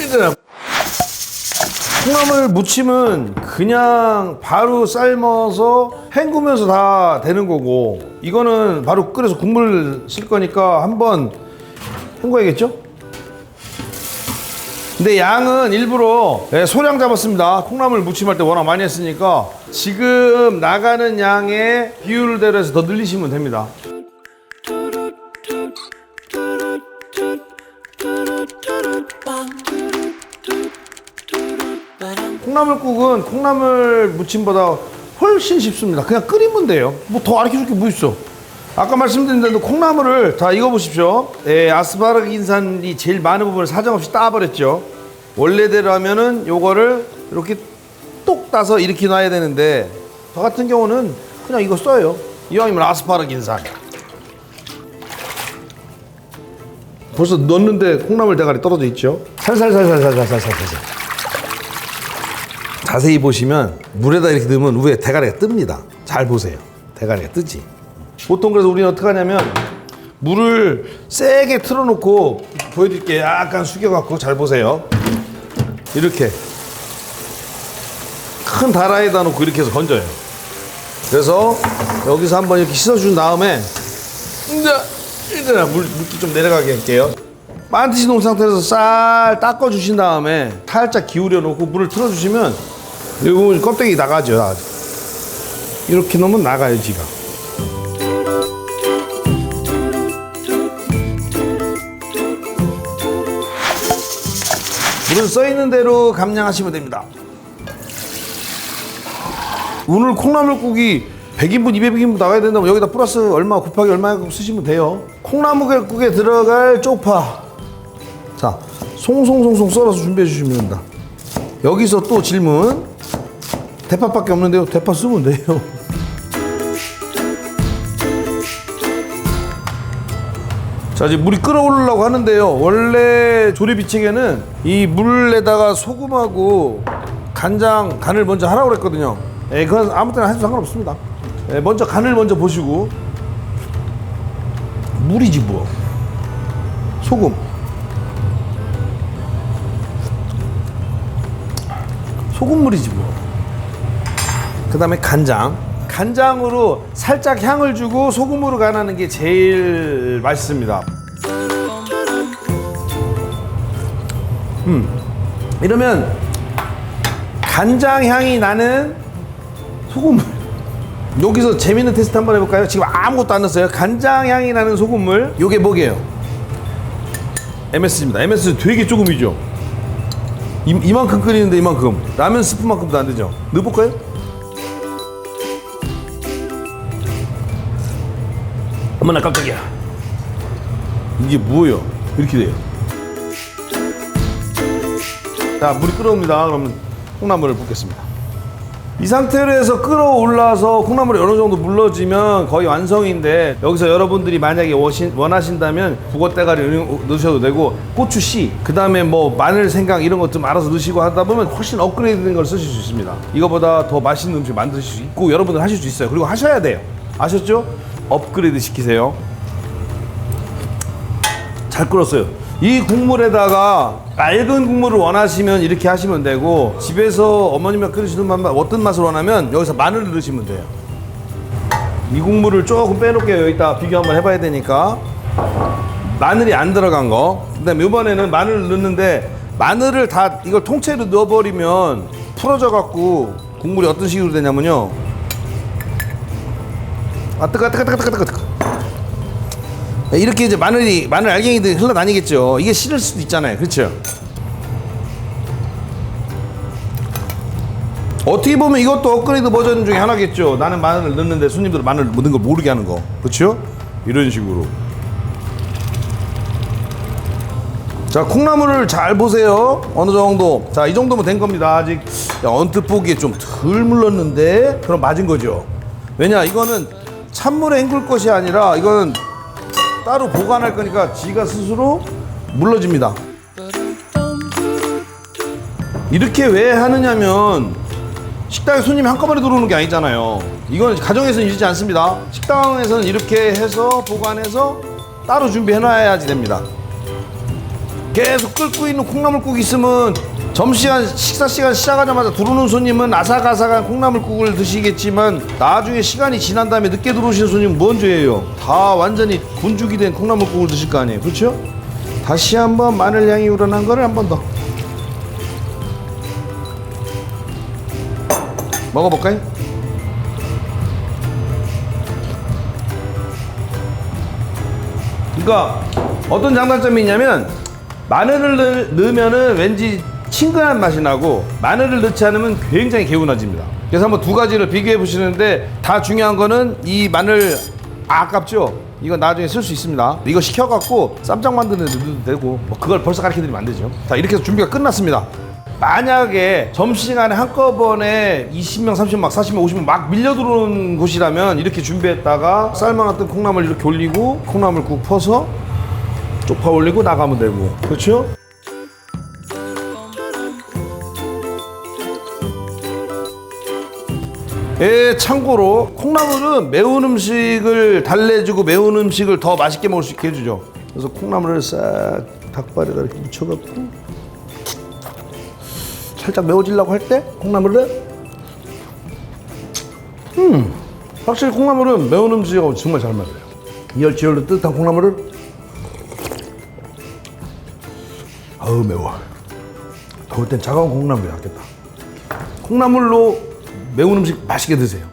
얘들아 콩나물 무침은 그냥 바로 삶아서 헹구면서 다 되는 거고 이거는 바로 끓여서 국물 쓸 거니까 한번 헹궈야겠죠? 근데 양은 일부러 예, 소량 잡았습니다. 콩나물 무침할 때 워낙 많이 했으니까 지금 나가는 양의 비율대로 해서 더 늘리시면 됩니다. 콩나물국은 콩나물 무침보다 훨씬 쉽습니다. 그냥 끓이면 돼요. 뭐더 가르쳐 줄게 뭐 있어. 아까 말씀드린 대로 콩나물을 자 이거 보십시오. 예, 아스파라기 인산이 제일 많은 부분을 사정없이 따버렸죠. 원래대로 하면은 요거를 이렇게 똑 따서 이렇게 놔야 되는데 저 같은 경우는 그냥 이거 써요. 이왕이면 아스파라기 인산. 벌써 넣었는데 콩나물 대가리 떨어져 있죠. 살살살살살살살살살. 자세히 보시면 물에다 이렇게 넣으면 위에 대가리가 뜹니다. 잘 보세요. 대가리가 뜨지. 보통 그래서 우리는 어떻게 하냐면 물을 세게 틀어놓고 보여드릴게요. 약간 숙여갖고 잘 보세요. 이렇게 큰 다라에다 놓고 이렇게 해서 건져요. 그래서 여기서 한번 이렇게 씻어준 다음에 이제 물 물기 좀 내려가게 할게요. 반드시 놓은 상태에서 쌀 닦아 주신 다음에 살짝 기울여 놓고 물을 틀어 주시면 이 부분 껍데기 나가죠. 이렇게 놓으면 나가요, 지가. 물은 써 있는 대로 감량하시면 됩니다. 오늘 콩나물국이 100인분, 200인분 나가야 된다면 여기다 플러스 얼마 곱하기 얼마 쓰시면 돼요. 콩나물국에 들어갈 쪽파. 자, 송송송송 썰어서 준비해 주시면 됩니다. 여기서 또 질문. 대파밖에 없는데요. 대파 쓰면 돼요. 자 이제 물이 끓어오르려고 하는데요. 원래 조리비책에는 이 물에다가 소금하고 간장 간을 먼저 하라고 그랬거든요. 예, 그건 아무 때나 해도 상관없습니다. 예, 먼저 간을 먼저 보시고. 물이지 뭐. 소금. 소금물이지 뭐 그 다음에 간장 간장으로 살짝 향을 주고 소금으로 간하는 게 제일 맛있습니다. 음, 이러면 간장 향이 나는 소금물. 여기서 재밌는 테스트 한번 해볼까요? 지금 아무것도 안 넣었어요. 간장 향이 나는 소금물. 요게 뭐게요? MSG입니다. MSG 되게 조금이죠. 이, 이만큼 끓이는데 이만큼 라면 스푼만큼도 안 되죠. 넣어볼까요? 어머나 깜짝이야 이게 뭐예요 이렇게 돼요 자 물이 끓어옵니다 그러면 콩나물을 붓겠습니다 이 상태로 해서 끓어올라서 콩나물이 어느 정도 물러지면 거의 완성인데 여기서 여러분들이 만약에 원신- 원하신다면 북어대가리 넣으셔도 되고 고추 씨, 그 다음에 뭐 마늘, 생강 이런 것 좀 알아서 넣으시고 하다 보면 훨씬 업그레이드 된 걸 쓰실 수 있습니다. 이거보다 더 맛있는 음식 만드실 수 있고 여러분들 하실 수 있어요. 그리고 하셔야 돼요. 아셨죠? 업그레이드 시키세요. 잘 끓었어요. 이 국물에다가 맑은 국물을 원하시면 이렇게 하시면 되고 집에서 어머님이 끓이시는 맛 어떤 맛을 원하면 여기서 마늘을 넣으시면 돼요. 이 국물을 조금 빼놓을게요. 이따 비교 한번 해봐야 되니까 마늘이 안 들어간 거. 그다음에 이번에는 마늘을 넣는데 마늘을 다 이걸 통째로 넣어버리면 풀어져 갖고 국물이 어떤 식으로 되냐면요. 아 뜨거 뜨거 뜨거 뜨거 뜨거 뜨거. 이렇게 이제 마늘이 마늘 알갱이들이 흘러다니겠죠. 이게 싫을 수도 있잖아요. 그렇죠? 어떻게 보면 이것도 업그레이드 버전 중에 하나겠죠. 나는 마늘을 넣는데 손님들은 마늘 넣는 걸 모르게 하는 거. 그렇죠? 이런 식으로. 자, 콩나물을 잘 보세요. 어느 정도. 자, 이 정도면 된 겁니다. 아직 언뜻 보기에 좀 덜 물렀는데 그럼 맞은 거죠. 왜냐? 이거는 찬물에 헹굴 것이 아니라 이거는 따로 보관할 거니까 지가 스스로 물러집니다. 이렇게 왜 하느냐면 식당에 손님이 한꺼번에 들어오는 게 아니잖아요. 이건 가정에서는 이러지 않습니다. 식당에서는 이렇게 해서 보관해서 따로 준비해 놔야지 됩니다. 계속 끓고 있는 콩나물국 있으면 점심시간 식사 시간 시작하자마자 들어오는 손님은 아삭아삭한 콩나물국을 드시겠지만 나중에 시간이 지난 다음에 늦게 들어오시는 손님 뭔 죄예요? 다 완전히 군죽이 된 콩나물국을 드실 거 아니에요, 그렇죠? 다시 한번 마늘 향이 우러난 거를 한 번 더 먹어볼까요? 그러니까 어떤 장단점이 있냐면 마늘을 넣, 넣으면은 왠지 친근한 맛이 나고 마늘을 넣지 않으면 굉장히 개운해집니다. 그래서 한번 두 가지를 비교해 보시는데 다 중요한 거는 이 마늘 아깝죠? 이거 나중에 쓸 수 있습니다. 이거 시켜갖고 쌈장 만드는 데 넣어도 되고 뭐 그걸 벌써 가르쳐 드리면 안 되죠. 자 이렇게 해서 준비가 끝났습니다. 만약에 점심시간에 한꺼번에 20명, 30명, 40명, 50명 막 밀려 들어오는 곳이라면 이렇게 준비했다가 삶아놨던 콩나물 이렇게 올리고 콩나물국 퍼서 쪽파 올리고 나가면 되고 그렇죠? 예, 참고로 콩나물은 매운 음식을 달래주고 매운 음식을 더 맛있게 먹을 수 있게 해주죠. 그래서 콩나물을 싹 닭발에다 이렇게 묻혀갖고 살짝 매워지려고 할 때 콩나물을 음 확실히 콩나물은 매운 음식하고 정말 잘 맞아요. 이열치열로 뜨뜻한 콩나물을 아우 매워. 더울 땐 차가운 콩나물이 낫겠다. 콩나물로 매운 음식 맛있게 드세요.